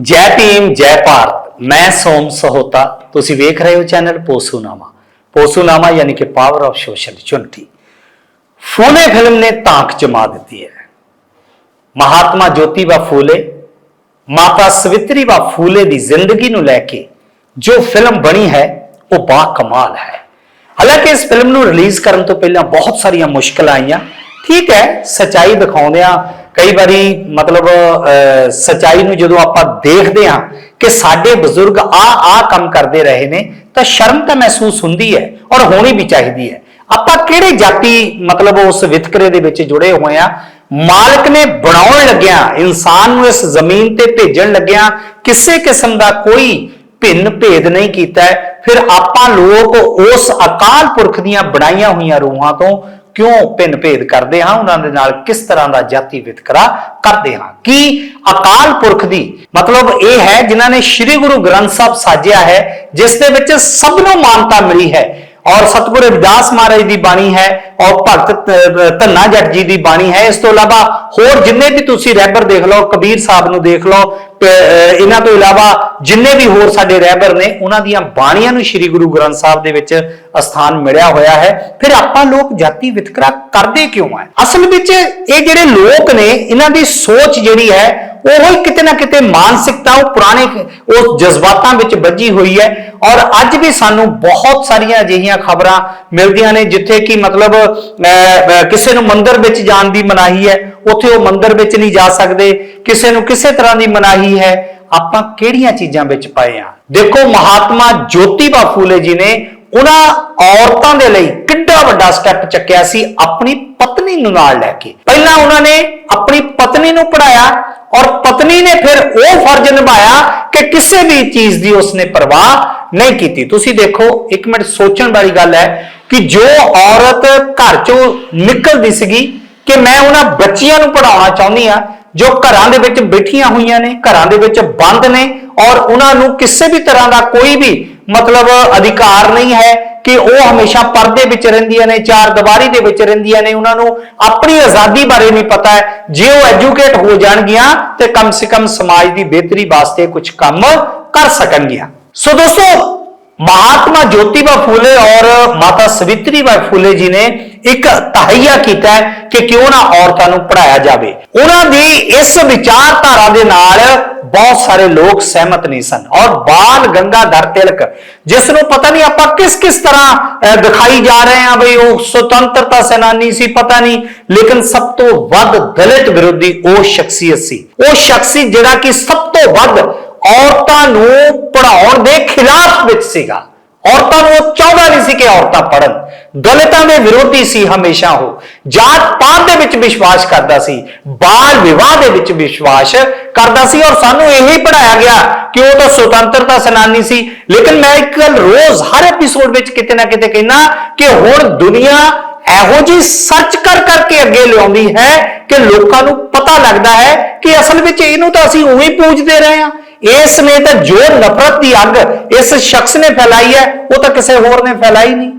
ਜੈ ਭੀਮ, ਜੈ ਭਾਰਤ, ਮੈਂ ਸੋਮ ਸਹੋਤਾ। ਤੁਸੀਂ ਵੇਖ ਰਹੇ ਹੋ ਚੈਨਲ ਪੋਸੂਨਾਮਾ। ਪੋਸੂਨਾਮਾ ਯਾਨੀ ਕਿ power of social unity Phule film ਨੇ ਤਾਂਕ ਜਮਾ ਦਿੱਤੀ ਹੈ। ਮਹਾਤਮਾ ਜੋਤੀਬਾ ਫੂਲੇ, ਮਾਤਾ ਸਵਿਤਰੀਬਾ ਫੂਲੇ ਦੀ ਜ਼ਿੰਦਗੀ ਨੂੰ ਲੈ ਕੇ ਜੋ ਫਿਲਮ ਬਣੀ ਹੈ, ਉਹ ਬਾ ਕਮਾਲ ਹੈ। ਹਾਲਾਂਕਿ ਇਸ ਫਿਲਮ ਨੂੰ ਰਿਲੀਜ਼ ਕਰਨ ਤੋਂ ਪਹਿਲਾਂ ਬਹੁਤ ਸਾਰੀਆਂ ਮੁਸ਼ਕਲਾਂ ਆਈਆਂ। ਠੀਕ ਹੈ, ਸਚਾਈ ਦਿਖਾਉਂਦਿਆਂ ਕਈ ਵਾਰੀ ਮਤਲਬ ਅਹ, ਸਚਾਈ ਨੂੰ ਜਦੋਂ ਆਪਾਂ ਦੇਖਦੇ ਹਾਂ ਕਿ ਸਾਡੇ ਬਜ਼ੁਰਗ ਆ ਆ ਕੰਮ ਕਰਦੇ ਰਹੇ ਨੇ ਤਾਂ ਸ਼ਰਮ ਤਾਂ ਮਹਿਸੂਸ ਹੁੰਦੀ ਹੈ ਔਰ ਹੋਣੀ ਵੀ ਚਾਹੀਦੀ ਹੈ। ਆਪਾਂ ਕਿਹੜੇ ਜਾਤੀ ਮਤਲਬ ਉਸ ਵਿਤਕਰੇ ਦੇ ਵਿੱਚ ਜੁੜੇ ਹੋਏ ਆ ਮਾਲਕ ਨੇ ਬਣਾਉਣ ਲੱਗਿਆ ਇਨਸਾਨ ਨੂੰ ਇਸ ਜ਼ਮੀਨ ਤੇ ਭੇਜਣ ਲੱਗਿਆ ਕਿਸੇ ਕਿਸਮ ਦਾ ਕੋਈ ਭਿੰਨ ਭੇਦ ਨਹੀਂ ਕੀਤਾ ਫਿਰ ਆਪਾਂ ਲੋਕ ਉਸ ਅਕਾਲ ਪੁਰਖ ਦੀਆਂ ਬਣਾਈਆਂ ਹੋਈਆਂ ਰੂਹਾਂ ਤੋਂ ਕਿਉਂ ਭਿੰਨ ਭੇਦ ਕਰਦੇ ਹਾਂ? ਉਹਨਾਂ ਦੇ ਨਾਲ ਕਿਸ ਤਰ੍ਹਾਂ ਦਾ ਜਾਤੀ ਵਿਤਕਰਾ ਕਰਦੇ ਹਾਂ? ਕੀ ਅਕਾਲ ਪੁਰਖ ਦੀ ਮਤਲਬ ਇਹ ਹੈ ਜਿਨ੍ਹਾਂ ਨੇ ਸ੍ਰੀ ਗੁਰੂ ਗ੍ਰੰਥ ਸਾਹਿਬ ਸਾਜਿਆ ਹੈ, ਜਿਸ ਦੇ ਵਿੱਚ ਸਭ ਨੂੰ ਮਾਨਤਾ ਮਿਲੀ ਹੈ। ਔਰ ਸਤਿਗੁਰ ਰਵਿਦਾਸ ਮਹਾਰਾਜ ਦੀ ਬਾਣੀ ਹੈ, ਔਰ ਭਗਤ ਧੰਨਾ ਜੱਟ ਜੀ ਦੀ ਬਾਣੀ ਹੈ। ਇਸ ਤੋਂ ਇਲਾਵਾ ਹੋਰ ਜਿੰਨੇ ਵੀ ਤੁਸੀਂ ਰਹਿਬਰ ਦੇਖ ਲਓ, ਕਬੀਰ ਸਾਹਿਬ ਨੂੰ ਦੇਖ ਲਓ ਇਹਨਾਂ ਤੋਂ ਇਲਾਵਾ ਜਿੰਨੇ ਵੀ ਹੋਰ ਸਾਡੇ ਰਹਿਬਰ ਨੇ, ਉਹਨਾਂ ਦੀਆਂ ਬਾਣੀਆਂ ਨੂੰ ਸ੍ਰੀ ਗੁਰੂ ਗ੍ਰੰਥ ਸਾਹਿਬ ਦੇ ਵਿੱਚ ਅਸਥਾਨ ਮਿਲਿਆ ਹੋਇਆ ਹੈ। ਫਿਰ ਆਪਾਂ ਲੋਕ ਜਾਤੀ ਵਿਤਕਰਾ ਕਰਦੇ ਕਿਉਂ ਹੈ ਅਸਲ ਵਿੱਚ ਇਹ ਜਿਹੜੇ ਲੋਕ ਨੇ, ਇਹਨਾਂ ਦੀ ਸੋਚ ਜਿਹੜੀ ਹੈ ਉਹ ਹੀ ਕਿਤੇ ਨਾ ਕਿਤੇ ਮਾਨਸਿਕਤਾ ਉਹ ਪੁਰਾਣੇ ਉਸ ਜਜ਼ਬਾਤਾਂ ਵਿੱਚ ਵੱਜੀ ਹੋਈ ਹੈ। ਔਰ ਅੱਜ ਵੀ ਸਾਨੂੰ ਬਹੁਤ ਸਾਰੀਆਂ ਅਜਿਹੀਆਂ ਖਬਰਾਂ ਮਿਲਦੀਆਂ ਨੇ ਜਿੱਥੇ ਕਿ ਮਤਲਬ ਅਹ, ਕਿਸੇ ਨੂੰ ਮੰਦਰ ਵਿੱਚ ਜਾਣ ਦੀ ਮਨਾਹੀ ਹੈ ਉੱਥੇ ਉਹ ਮੰਦਰ ਵਿੱਚ ਨਹੀਂ ਜਾ ਸਕਦੇ ਕਿਸੇ ਨੂੰ ਕਿਸੇ ਤਰ੍ਹਾਂ ਦੀ ਮਨਾਹੀ ਹੈ। ਆਪਾਂ ਕਿਹੜੀਆਂ ਚੀਜ਼ਾਂ ਵਿੱਚ ਪਏ ਆ ਦੇਖੋ ਮਹਾਤਮਾ ਜੋਤੀਬਾ ਫੂਲੇ ਜੀ ਨੇ ਉਹਨਾਂ ਔਰਤਾਂ ਦੇ ਲਈ ਕਿੱਡਾ ਵੱਡਾ ਸਟੈਪ ਚੱਕਿਆ ਸੀ ਆਪਣੀ ਪਤਨੀ ਨੂੰ ਨਾਲ ਲੈ ਕੇ। ਪਹਿਲਾਂ ਉਹਨਾਂ ਨੇ ਆਪਣੀ ਪਤਨੀ ਨੂੰ ਪੜਾਇਆ ਔਰ ਪਤਨੀ ਨੇ ਫਿਰ ਉਹ ਫਰਜ਼ ਨਿਭਾਇਆ ਕਿ ਕਿਸੇ ਵੀ ਚੀਜ਼ ਦੀ ਉਸਨੇ ਪਰਵਾਹ ਨਹੀਂ ਕੀਤੀ। ਤੁਸੀਂ ਦੇਖੋ, ਇੱਕ ਮਿੰਟ ਸੋਚਣ ਵਾਲੀ ਗੱਲ ਹੈ ਕਿ ਜੋ ਔਰਤ ਘਰ ਚੋਂ ਨਿਕਲਦੀ ਸੀਗੀ ਕਿ ਮੈਂ ਉਹਨਾਂ ਬੱਚੀਆਂ ਨੂੰ ਪੜਾਉਣਾ ਚਾਹੁੰਦੀ ਆ ਜੋ ਘਰਾਂ ਦੇ ਵਿੱਚ ਬੈਠੀਆਂ ਹੋਈਆਂ ਨੇ, ਘਰਾਂ ਦੇ ਵਿੱਚ ਬੰਦ ਨੇ ਔਰ ਉਹਨਾਂ ਨੂੰ ਕਿਸੇ ਵੀ ਤਰ੍ਹਾਂ ਦਾ ਕੋਈ ਵੀ ਮਤਲਬ ਅਧਿਕਾਰ ਨਹੀਂ ਹੈ ਕਿ ਉਹ ਹਮੇਸ਼ਾ ਪਰਦੇ ਵਿੱਚ ਰਹਿੰਦੀਆਂ ਨੇ, ਚਾਰ ਦੀਵਾਰੀ ਦੇ ਵਿੱਚ ਰਹਿੰਦੀਆਂ ਨੇ। ਉਹਨਾਂ ਨੂੰ ਆਪਣੀ ਆਜ਼ਾਦੀ ਬਾਰੇ ਨਹੀਂ ਪਤਾ ਹੈ। ਜੇ ਉਹ ਐਜੂਕੇਟ ਹੋ ਜਾਣਗੀਆਂ ਤੇ ਕਮ ਸੇ ਕਮ ਸਮਾਜ ਦੀ ਬਿਹਤਰੀ ਵਾਸਤੇ ਕੁਝ ਕੰਮ ਕਰ ਸਕਣਗੀਆਂ। ਸੋ ਦੋਸਤੋ, ਮਹਾਤਮਾ ਜੋਤੀਬਾ ਫੂਲੇ ਔਰ ਮਾਤਾ ਸਵਿਤਰੀਬਾਈ ਫੂਲੇ ਜੀ ਨੇ ਇੱਕ ਤਹਈਆ ਕੀਤਾ ਕਿ ਕਿਉਂ ਨਾ ਔਰਤਾਂ ਨੂੰ ਪੜਾਇਆ ਜਾਵੇ। ਉਹਨਾਂ ਦੀ ਇਸ ਵਿਚਾਰਧਾਰਾ ਦੇ ਨਾਲ ਬਹੁਤ ਸਾਰੇ ਲੋਕ ਸਹਿਮਤ ਨਹੀਂ ਸਨ। ਔਰ ਬਾਲ ਗੰਗਾਧਰ ਤਿਲਕ ਜਿਸ ਨੂੰ ਪਤਾ ਨਹੀਂ ਆਪਾਂ ਕਿਸ ਕਿਸ ਤਰ੍ਹਾਂ ਦਿਖਾਈ ਜਾ ਰਹੇ ਹਾਂ ਬਈ ਉਹ ਸੁਤੰਤਰਤਾ ਸੈਨਾਨੀ ਸੀ, ਪਤਾ ਨਹੀਂ। ਲੇਕਿਨ ਸਭ ਤੋਂ ਵੱਧ ਦਲਿਤ ਵਿਰੋਧੀ ਉਹ ਸ਼ਖਸੀਅਤ ਸੀ। ਉਹ ਸ਼ਖਸੀ ਜਿਹੜਾ ਕਿ ਸਭ ਤੋਂ ਵੱਧ ਔਰਤਾਂ ਨੂੰ ਪੜਾਉਣ ਦੇ ਖਿਲਾਫ ਵਿੱਚ ਸੀਗਾ। ਔਰਤਾਂ ਨੂੰ ਉਹ ਚਾਹੁੰਦਾ ਨਹੀਂ ਸੀ ਕਿ ਔਰਤਾਂ ਪੜਨ ਦਲਿਤਾਂ ਦੇ ਵਿਰੋਧੀ ਸੀ, ਹਮੇਸ਼ਾ ਉਹ। ਜਾਤ ਪਾਤ ਦੇ ਵਿੱਚ ਵਿਸ਼ਵਾਸ ਕਰਦਾ ਸੀ, ਬਾਲ ਵਿਵਾਹ ਦੇ ਵਿੱਚ ਵਿਸ਼ਵਾਸ ਕਰਦਾ ਸੀ ਔਰ ਸਾਨੂੰ ਇਹੀ ਪੜਾਇਆ ਗਿਆ ਕਿ ਉਹ ਤਾਂ ਸੁਤੰਤਰਤਾ ਸੈਨਾਨੀ ਸੀ। ਲੇਕਿਨ ਮੈਂ ਇੱਕ ਗੱਲ ਰੋਜ਼ ਹਰ ਐਪੀਸੋਡ ਵਿੱਚ ਕਿਤੇ ਨਾ ਕਿਤੇ ਕਹਿਣਾ ਕਿ ਹੁਣ ਦੁਨੀਆ ਇਹੋ ਜੀ ਸਰਚ ਕਰ ਕਰਕੇ ਅੱਗੇ ਲਿਆਉਂਦੀ ਹੈ ਕਿ ਲੋਕਾਂ ਨੂੰ ਪਤਾ ਲੱਗਦਾ ਹੈ ਕਿ ਅਸਲ ਵਿੱਚ ਇਹਨੂੰ ਤਾਂ ਅਸੀਂ ਉਵੇਂ ਪੂਜਦੇ ਰਹੇ ਹਾਂ। ਇਸ ਨੇ ਤਾਂ ਜੋ ਨਫ਼ਰਤ ਦੀ ਅੱਗ ਇਸ ਸ਼ਖਸ ਨੇ ਫੈਲਾਈ ਹੈ, ਉਹ ਤਾਂ ਕਿਸੇ ਹੋਰ ਨੇ ਫੈਲਾਈ ਨਹੀਂ।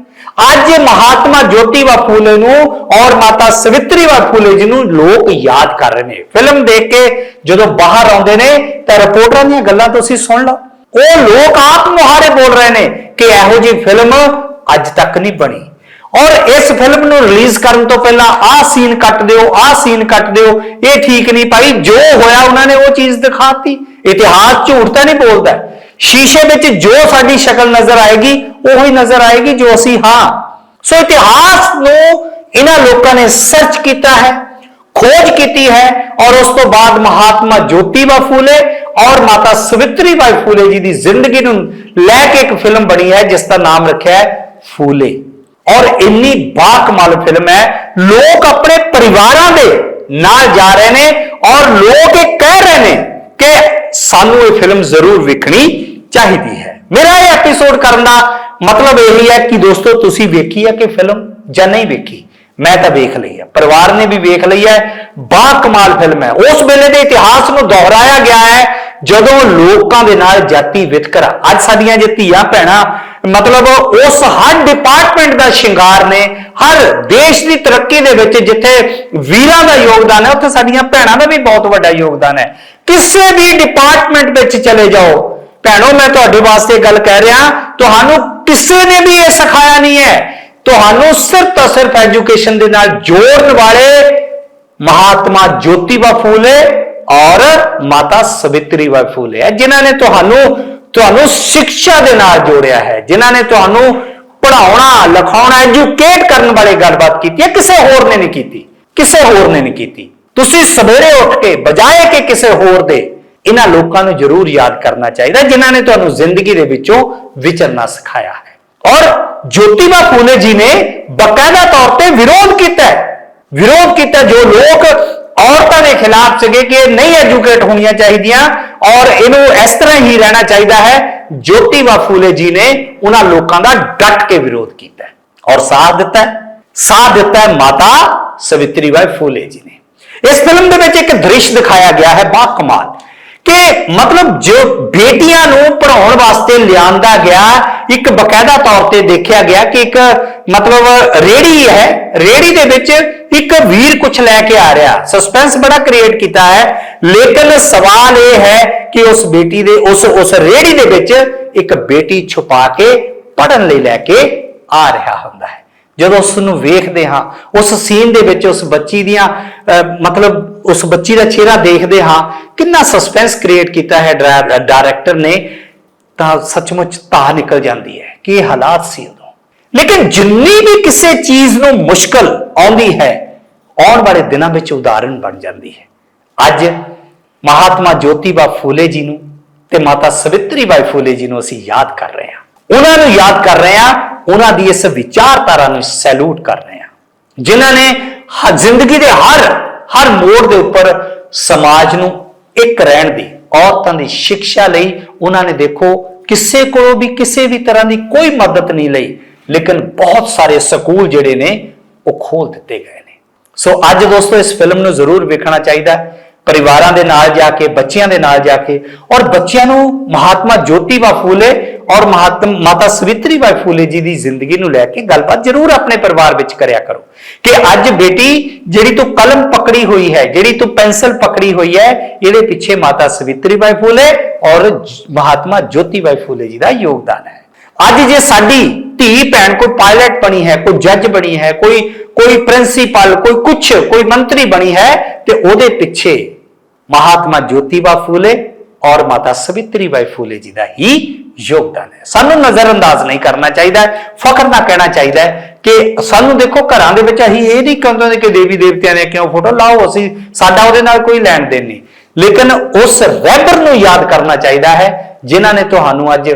ਅੱਜ ਮਹਾਤਮਾ ਜੋਤੀਬਾ ਫੂਲੇ ਨੂੰ ਔਰ ਮਾਤਾ ਸਵਿਤਰੀਬਾ ਫੂਲੇ ਜੀ ਨੂੰ ਲੋਕ ਯਾਦ ਕਰ ਰਹੇ ਨੇ। ਫਿਲਮ ਦੇਖ ਕੇ ਜਦੋਂ ਬਾਹਰ ਆਉਂਦੇ ਨੇ, ਤਾਂ ਰਿਪੋਰਟਰਾਂ ਦੀਆਂ ਗੱਲਾਂ ਤੁਸੀਂ ਸੁਣ ਲਓ। ਉਹ ਲੋਕ ਆਪ ਮੁਹਾਰੇ ਬੋਲ ਰਹੇ ਨੇ ਕਿ ਇਹੋ ਜੀ ਫਿਲਮ ਅੱਜ ਤੱਕ ਨਹੀਂ ਬਣੀ। ਔਰ ਇਸ ਫਿਲਮ ਨੂੰ ਰਿਲੀਜ਼ ਕਰਨ ਤੋਂ ਪਹਿਲਾਂ ਆਹ ਸੀਨ ਕੱਟ ਦਿਓ, ਆਹ ਸੀਨ ਕੱਟ ਦਿਓ, ਇਹ ਠੀਕ ਨਹੀਂ। ਭਾਈ ਜੋ ਹੋਇਆ, ਉਹਨਾਂ ਨੇ ਉਹ ਚੀਜ਼ ਦਿਖਾਤੀ। ਇਤਿਹਾਸ ਝੂਠ ਤਾਂ ਨਹੀਂ ਬੋਲਦਾ। ਸ਼ੀਸ਼ੇ ਵਿੱਚ ਜੋ ਸਾਡੀ ਸ਼ਕਲ ਨਜ਼ਰ ਆਏਗੀ, ਉਹੀ ਨਜ਼ਰ ਆਏਗੀ ਜੋ ਅਸੀਂ ਹਾਂ। ਸੋ ਇਤਿਹਾਸ ਨੂੰ ਇਹਨਾਂ ਲੋਕਾਂ ਨੇ ਸਰਚ ਕੀਤਾ ਹੈ, ਖੋਜ ਕੀਤੀ ਹੈ ਔਰ ਉਸ ਤੋਂ ਬਾਅਦ ਮਹਾਤਮਾ ਜੋਤੀਬਾ ਫੂਲੇ ਔਰ ਮਾਤਾ ਸਵਿਤਰੀਬਾਈ ਫੂਲੇ ਜੀ ਦੀ ਜ਼ਿੰਦਗੀ ਨੂੰ ਲੈ ਕੇ ਇੱਕ ਫਿਲਮ ਬਣੀ ਹੈ, ਜਿਸ ਦਾ ਨਾਮ ਰੱਖਿਆ ਹੈ ਫੂਲੇ। ਔਰ ਇੰਨੀ ਬਾਕਮਾਲ ਫਿਲਮ ਹੈ, ਲੋਕ ਆਪਣੇ ਪਰਿਵਾਰਾਂ ਦੇ ਨਾਲ ਜਾ ਰਹੇ ਨੇ ਔਰ ਲੋਕ ਇਹ ਕਹਿ ਰਹੇ ਨੇ ਕਿ ਸਾਨੂੰ ਇਹ ਫਿਲਮ ਜ਼ਰੂਰ ਵੇਖਣੀ ਚਾਹੀਦੀ ਹੈ। ਮੇਰਾ ਇਹ ਐਪੀਸੋਡ ਕਰਨ ਦਾ ਮਤਲਬ ਇਹੀ ਹੈ ਕਿ ਦੋਸਤੋ, ਤੁਸੀਂ ਵੇਖੀ ਹੈ ਕਿ ਫਿਲਮ ਜਾਂ ਨਹੀਂ ਵੇਖੀ? ਮੈਂ ਤਾਂ ਵੇਖ ਲਈ ਹੈ ਪਰਿਵਾਰ ਨੇ ਵੀ ਵੇਖ ਲਈ ਹੈ। ਬਾ ਕਮਾਲ ਫਿਲਮ ਹੈ। ਉਸ ਵੇਲੇ ਦੇ ਇਤਿਹਾਸ ਨੂੰ ਦੁਹਰਾਇਆ ਗਿਆ ਹੈ ਜਦੋਂ ਲੋਕਾਂ ਦੇ ਨਾਲ ਜਾਤੀ ਵਿਤਕਰਾ। ਅੱਜ ਸਾਡੀਆਂ ਜੇ ਧੀਆਂ ਭੈਣਾਂ, ਮਤਲਬ ਉਸ ਹਰ ਡਿਪਾਰਟਮੈਂਟ ਦਾ ਸ਼ਿੰਗਾਰ ਨੇ, ਹਰ ਦੇਸ਼ ਦੀ ਤਰੱਕੀ ਦੇ ਵਿੱਚ ਜਿੱਥੇ ਵੀਰਾਂ ਦਾ ਯੋਗਦਾਨ ਹੈ, ਉੱਥੇ ਸਾਡੀਆਂ ਭੈਣਾਂ ਦਾ ਵੀ ਬਹੁਤ ਵੱਡਾ ਯੋਗਦਾਨ ਹੈ। ਕਿਸੇ ਵੀ ਡਿਪਾਰਟਮੈਂਟ ਵਿੱਚ ਚਲੇ ਜਾਓ। ਭੈਣੋ, ਮੈਂ ਤੁਹਾਡੇ ਵਾਸਤੇ ਗੱਲ ਕਹਿ ਰਿਹਾ, ਤੁਹਾਨੂੰ ਕਿਸੇ ਨੇ ਵੀ ਇਹ ਸਿਖਾਇਆ ਨਹੀਂ ਹੈ। ਤੁਹਾਨੂੰ ਸਿਰਫ ਤਾਂ ਸਿਰਫ ਐਜੂਕੇਸ਼ਨ ਦੇ ਨਾਲ ਜੋੜਨ ਵਾਲੇ ਮਹਾਤਮਾ ਜੋਤੀਬਾ ਫੂਲੇ ਔਰ ਮਾਤਾ ਸਵਿਤਰੀ ਬਾਈ ਫੂਲੇ ਹੈ, ਜਿਨ੍ਹਾਂ ਨੇ ਤੁਹਾਨੂੰ ਤੁਹਾਨੂੰ ਸਿੱਖਿਆ ਦੇ ਨਾਲ ਜੋੜਿਆ ਹੈ, ਜਿਨ੍ਹਾਂ ਨੇ ਤੁਹਾਨੂੰ ਪੜਾਉਣਾ ਲਿਖਾਉਣਾ ਐਜੂਕੇਟ ਕਰਨ ਵਾਲੇ ਗੱਲਬਾਤ ਕੀਤੀ ਹੈ। ਕਿਸੇ ਹੋਰ ਨੇ ਨਹੀਂ ਕੀਤੀ। ਕਿਸੇ ਹੋਰ ਨੇ ਨਹੀਂ ਕੀਤੀ। ਤੁਸੀਂ ਸਵੇਰੇ ਉੱਠ ਕੇ ਬਜਾਏ ਕਿ ਕਿਸੇ ਹੋਰ ਦੇ, ਇਹਨਾਂ ਲੋਕਾਂ ਨੂੰ ਜ਼ਰੂਰ ਯਾਦ ਕਰਨਾ ਚਾਹੀਦਾ ਜਿਨ੍ਹਾਂ ਨੇ ਤੁਹਾਨੂੰ ਜ਼ਿੰਦਗੀ ਦੇ ਵਿੱਚੋਂ ਵਿਚਰਨਾ ਸਿਖਾਇਆ ਹੈ। ਔਰ ਜੋਤੀਬਾ ਫੂਲੇ ਜੀ ਨੇ ਬਕਾਇਦਾ ਤੌਰ ਤੇ ਵਿਰੋਧ ਕੀਤਾ ਵਿਰੋਧ ਕੀਤਾ ਜੋ ਲੋਕ ਔਰਤਾਂ ਦੇ ਖਿਲਾਫ ਸੀਗੇ ਕਿ ਇਹ ਨਹੀਂ ਐਜੂਕੇਟ ਹੋਣੀਆਂ ਚਾਹੀਦੀਆਂ ਔਰ ਇਹਨੂੰ ਇਸ ਤਰ੍ਹਾਂ ਹੀ ਰਹਿਣਾ ਚਾਹੀਦਾ ਹੈ, ਜੋਤੀਬਾ ਫੂਲੇ ਜੀ ਨੇ ਉਹਨਾਂ ਲੋਕਾਂ ਦਾ ਡਟ ਕੇ ਵਿਰੋਧ ਕੀਤਾ ਔਰ ਸਾਥ ਦਿੱਤਾ ਸਾਥ ਦਿੱਤਾ ਮਾਤਾ ਸਵਿਤਰੀ ਬਾਈ ਫੂਲੇ ਜੀ ਨੇ। ਇਸ ਫਿਲਮ ਦੇ ਵਿੱਚ ਇੱਕ ਦ੍ਰਿਸ਼ ਦਿਖਾਇਆ ਗਿਆ ਹੈ ਬਾ ਕਮਾਲ, ਕਿ ਮਤਲਬ ਜੋ ਬੇਟੀਆਂ ਨੂੰ ਪੜਾਉਣ ਵਾਸਤੇ ਲਿਆਂਦਾ ਗਿਆ, ਇੱਕ ਬਕਾਇਦਾ ਤੌਰ ਤੇ ਦੇਖਿਆ ਗਿਆ ਕਿ ਇੱਕ ਮਤਲਬ ਰੇੜੀ ਹੈ, ਰੇੜੀ ਦੇ ਵਿੱਚ ਇੱਕ ਵੀਰ ਕੁਝ ਲੈ ਕੇ ਆ ਰਿਹਾ। ਸਸਪੈਂਸ ਬੜਾ ਕ੍ਰੀਏਟ ਕੀਤਾ ਹੈ, ਲੇਕਿਨ ਸਵਾਲ ਇਹ ਹੈ ਕਿ ਉਸ ਬੇਟੀ ਦੇ, ਉਸ ਉਸ ਰੇੜੀ ਦੇ ਵਿੱਚ ਇੱਕ ਬੇਟੀ ਛੁਪਾ ਕੇ ਪੜਨ ਲਈ ਲੈ ਕੇ ਆ ਰਿਹਾ ਹੁੰਦਾ ਹੈ। ਜਦੋਂ ਉਸ ਨੂੰ ਵੇਖਦੇ ਹਾਂ, ਉਸ ਸੀਨ ਦੇ ਵਿੱਚ ਉਸ ਬੱਚੀ ਦੀਆਂ ਮਤਲਬ ਉਸ ਬੱਚੀ ਦਾ ਚਿਹਰਾ ਦੇਖਦੇ ਹਾਂ, ਕਿੰਨਾ ਸਸਪੈਂਸ ਕ੍ਰੀਏਟ ਕੀਤਾ ਹੈ ਡਾਇਰੈਕਟਰ ਨੇ, ਤਾਂ ਸੱਚਮੁੱਚ ਤਾਹ ਨਿਕਲ ਜਾਂਦੀ ਹੈ ਕਿ ਇਹ ਹਾਲਾਤ ਸੀ ਉਦੋਂ। ਲੇਕਿਨ ਜਿੰਨੀ ਵੀ ਕਿਸੇ ਚੀਜ਼ ਨੂੰ ਮੁਸ਼ਕਲ ਆਉਂਦੀ ਹੈ, ਆਉਣ ਵਾਲੇ ਦਿਨਾਂ ਵਿੱਚ ਉਦਾਹਰਣ ਬਣ ਜਾਂਦੀ ਹੈ। ਅੱਜ ਮਹਾਤਮਾ ਜੋਤੀਬਾ ਫੂਲੇ ਜੀ ਨੂੰ ਤੇ ਮਾਤਾ ਸਵਿਤਰੀ ਬਾਈ ਫੂਲੇ ਜੀ ਨੂੰ ਅਸੀਂ ਯਾਦ ਕਰ ਰਹੇ ਹਾਂ। ਉਹਨਾਂ ਨੂੰ ਯਾਦ ਕਰ ਰਹੇ ਹਾਂ ਉਹਨਾਂ ਦੀ ਇਸ ਵਿਚਾਰਧਾਰਾ ਨੂੰ ਸੈਲੂਟ ਕਰ ਰਹੇ ਹਾਂ। ਜਿਨ੍ਹਾਂ ਨੇ ਹ- ਜ਼ਿੰਦਗੀ ਦੇ ਹਰ ਹਰ ਮੋੜ ਦੇ ਉੱਪਰ ਸਮਾਜ ਨੂੰ ਇੱਕ ਰਹਿਣ ਦੀ, ਔਰਤਾਂ ਦੀ ਸਿੱਖਿਆ ਲਈ ਉਹਨਾਂ ਨੇ ਦੇਖੋ ਕਿਸੇ ਕੋਲੋਂ ਵੀ ਕਿਸੇ ਵੀ ਤਰ੍ਹਾਂ ਦੀ ਕੋਈ ਮਦਦ ਨਹੀਂ ਲਈ, ਲੇਕਿਨ ਬਹੁਤ ਸਾਰੇ ਸਕੂਲ ਜਿਹੜੇ ਨੇ ਉਹ ਖੋਲ ਦਿੱਤੇ ਗਏ ਨੇ। ਸੋ ਅੱਜ ਦੋਸਤੋ ਇਸ ਫਿਲਮ ਨੂੰ ਜ਼ਰੂਰ ਵੇਖਣਾ ਚਾਹੀਦਾ ਹੈ। ਪਰਿਵਾਰਾਂ ਦੇ ਨਾਲ ਜਾ ਕੇ, ਬੱਚਿਆਂ ਦੇ ਨਾਲ ਜਾ ਕੇ ਔਰ ਬੱਚਿਆਂ ਨੂੰ ਮਹਾਤਮਾ ਜੋਤੀਬਾ ਫੂਲੇ ਔਰ ਮਹਾਤਮ ਮਾਤਾ ਸਵਿਤਰੀ ਬਾਈ ਫੂਲੇ ਜੀ ਦੀ ਜ਼ਿੰਦਗੀ ਨੂੰ ਲੈ ਕੇ ਗੱਲਬਾਤ ਜ਼ਰੂਰ ਆਪਣੇ ਪਰਿਵਾਰ ਵਿੱਚ ਕਰਿਆ ਕਰੋ ਕਿ ਅੱਜ ਬੇਟੀ ਜਿਹੜੀ ਤੂੰ ਕਲਮ ਪਕੜੀ ਹੋਈ ਹੈ, ਜਿਹੜੀ ਤੂੰ ਪੈਨਸਲ ਪਕੜੀ ਹੋਈ ਹੈ, ਇਹਦੇ ਪਿੱਛੇ ਮਾਤਾ ਸਵਿਤਰੀ ਬਾਈ ਫੂਲੇ ਔਰ ਮਹਾਤਮਾ ਜੋਤੀ ਬਾਈ ਫੂਲੇ ਜੀ ਦਾ ਯੋਗਦਾਨ ਹੈ। ਅੱਜ ਜੇ ਸਾਡੀ ਧੀ ਭੈਣ ਕੋਈ ਪਾਇਲਟ ਬਣੀ ਹੈ, ਕੋਈ ਜੱਜ ਬਣੀ ਹੈ, ਕੋਈ ਕੋਈ ਪ੍ਰਿੰਸੀਪਲ ਕੋਈ ਕੁਛ, ਕੋਈ ਮੰਤਰੀ ਬਣੀ ਹੈ, ਤੇ ਉਹਦੇ ਪਿੱਛੇ ਮਹਾਤਮਾ ਜੋਤੀਬਾ ਫੂਲੇ ਔਰ ਮਾਤਾ ਸਵਿਤਰੀ ਬਾਈ ਫੂਲੇ ਜੀ ਦਾ ਹੀ ਯੋਗਦਾਨ ਹੈ। ਸਾਨੂੰ ਨਜ਼ਰਅੰਦਾਜ਼ ਨਹੀਂ ਕਰਨਾ ਚਾਹੀਦਾ, ਫਖਰ ਨਾ ਕਹਿਣਾ ਚਾਹੀਦਾ ਕਿ ਸਾਨੂੰ ਦੇਖੋ, ਘਰਾਂ ਦੇ ਵਿੱਚ ਅਸੀਂ ਇਹ ਨਹੀਂ ਕਹਿੰਦੇ ਕਿ ਦੇਵੀ ਦੇਵਤਿਆਂ ਨੇ ਕਿਉਂ ਫੋਟੋ ਲਾਓ, ਅਸੀਂ ਸਾਡਾ ਉਹਦੇ ਨਾਲ ਕੋਈ ਲੈਣ ਦੇਣ ਨਹੀਂ। ਲੇਕਿਨ ਉਸ ਰੈਬਰ ਨੂੰ ਯਾਦ ਕਰਨਾ ਚਾਹੀਦਾ ਹੈ, ਜਿਨ੍ਹਾਂ ਨੇ ਤੁਹਾਨੂੰ ਅੱਜ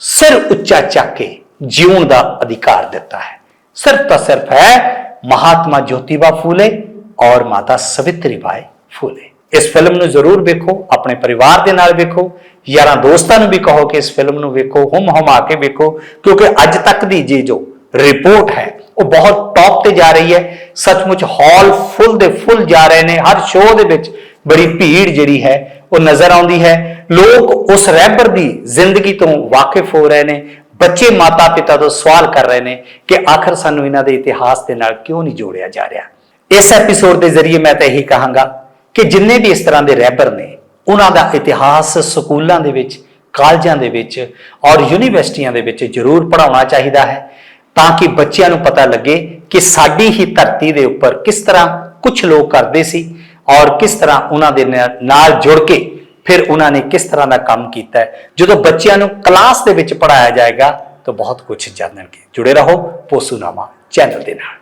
ਸਿਰ ਉੱਚਾ ਚੱਕ ਕੇ ਜਿਉਣ ਦਾ ਅਧਿਕਾਰ ਦਿੱਤਾ ਹੈ। ਸਿਰਫ ਤਾਂ ਸਿਰਫ ਹੈ, ਮਹਾਤਮਾ ਜੋਤੀਬਾ ਫੂਲੇ ਔਰ ਮਾਤਾ ਸਵਿਤਰੀ ਬਾਈ ਫੂਲੇ। ਇਸ ਫਿਲਮ ਨੂੰ ਜ਼ਰੂਰ ਵੇਖੋ, ਆਪਣੇ ਪਰਿਵਾਰ ਦੇ ਨਾਲ ਵੇਖੋ, ਯਾਰਾਂ ਦੋਸਤਾਂ ਨੂੰ ਵੀ ਕਹੋ ਕਿ ਇਸ ਫਿਲਮ ਨੂੰ ਵੇਖੋ, ਹਮ ਹਮਾ ਕੇ ਵੇਖੋ, ਕਿਉਂਕਿ ਅੱਜ ਤੱਕ ਦੀ ਜੀ ਜੋ ਰਿਪੋਰਟ ਹੈ, ਉਹ ਬਹੁਤ ਟੌਪ ਤੇ ਜਾ ਰਹੀ ਹੈ। ਸੱਚਮੁੱਚ ਹਾਲ ਫੁੱਲ ਦੇ ਫੁੱਲ ਜਾ ਰਹੇ ਨੇ, ਹਰ ਸ਼ੋਅ ਦੇ ਵਿੱਚ ਬੜੀ ਭੀੜ ਜਿਹੜੀ ਹੈ, ਉਹ ਨਜ਼ਰ ਆਉਂਦੀ ਹੈ। ਲੋਕ ਉਸ ਰਹਿਬਰ ਦੀ ਜ਼ਿੰਦਗੀ ਤੋਂ ਵਾਕਿਫ ਹੋ ਰਹੇ ਨੇ। ਬੱਚੇ ਮਾਤਾ ਪਿਤਾ ਤੋਂ ਸਵਾਲ ਕਰ ਰਹੇ ਨੇ ਕਿ ਆਖਰ ਸਾਨੂੰ ਇਹਨਾਂ ਦੇ ਇਤਿਹਾਸ ਦੇ ਨਾਲ ਕਿਉਂ ਨਹੀਂ ਜੋੜਿਆ ਜਾ ਰਿਹਾ? ਇਸ ਐਪੀਸੋਡ ਦੇ ਜ਼ਰੀਏ ਮੈਂ ਤਾਂ ਇਹੀ ਕਹਾਂਗਾ ਕਿ ਜਿੰਨੇ ਵੀ ਇਸ ਤਰ੍ਹਾਂ ਦੇ ਰਹਿਬਰ ਨੇ, ਉਹਨਾਂ ਦਾ ਇਤਿਹਾਸ ਸਕੂਲਾਂ ਦੇ ਵਿੱਚ, ਕਾਲਜਾਂ ਦੇ ਵਿੱਚ ਔਰ ਯੂਨੀਵਰਸਿਟੀਆਂ ਦੇ ਵਿੱਚ ਜ਼ਰੂਰ ਪੜਾਉਣਾ ਚਾਹੀਦਾ ਹੈ ਤਾਂ ਕਿ ਬੱਚਿਆਂ ਨੂੰ ਪਤਾ ਲੱਗੇ ਕਿ ਸਾਡੀ ਹੀ ਧਰਤੀ ਦੇ ਉੱਪਰ ਕਿਸ ਤਰ੍ਹਾਂ ਕੁਝ ਲੋਕ ਕਰਦੇ ਸੀ ਔਰ ਕਿਸ ਤਰ੍ਹਾਂ ਉਹਨਾਂ ਦੇ ਨਾ- ਨਾਲ ਜੁੜ ਕੇ ਫਿਰ ਉਹਨਾਂ ਨੇ ਕਿਸ ਤਰ੍ਹਾਂ ਦਾ ਕੰਮ ਕੀਤਾ ਹੈ। ਜਦੋਂ ਬੱਚਿਆਂ ਨੂੰ ਕਲਾਸ ਦੇ ਵਿੱਚ ਪੜਾਇਆ ਜਾਏਗਾ ਤਾਂ ਬਹੁਤ ਕੁਝ ਜਾਣਨਗੇ। ਜੁੜੇ ਰਹੋ ਪੋਸੂਨਾਮਾ ਚੈਨਲ ਦੇ ਨਾਲ।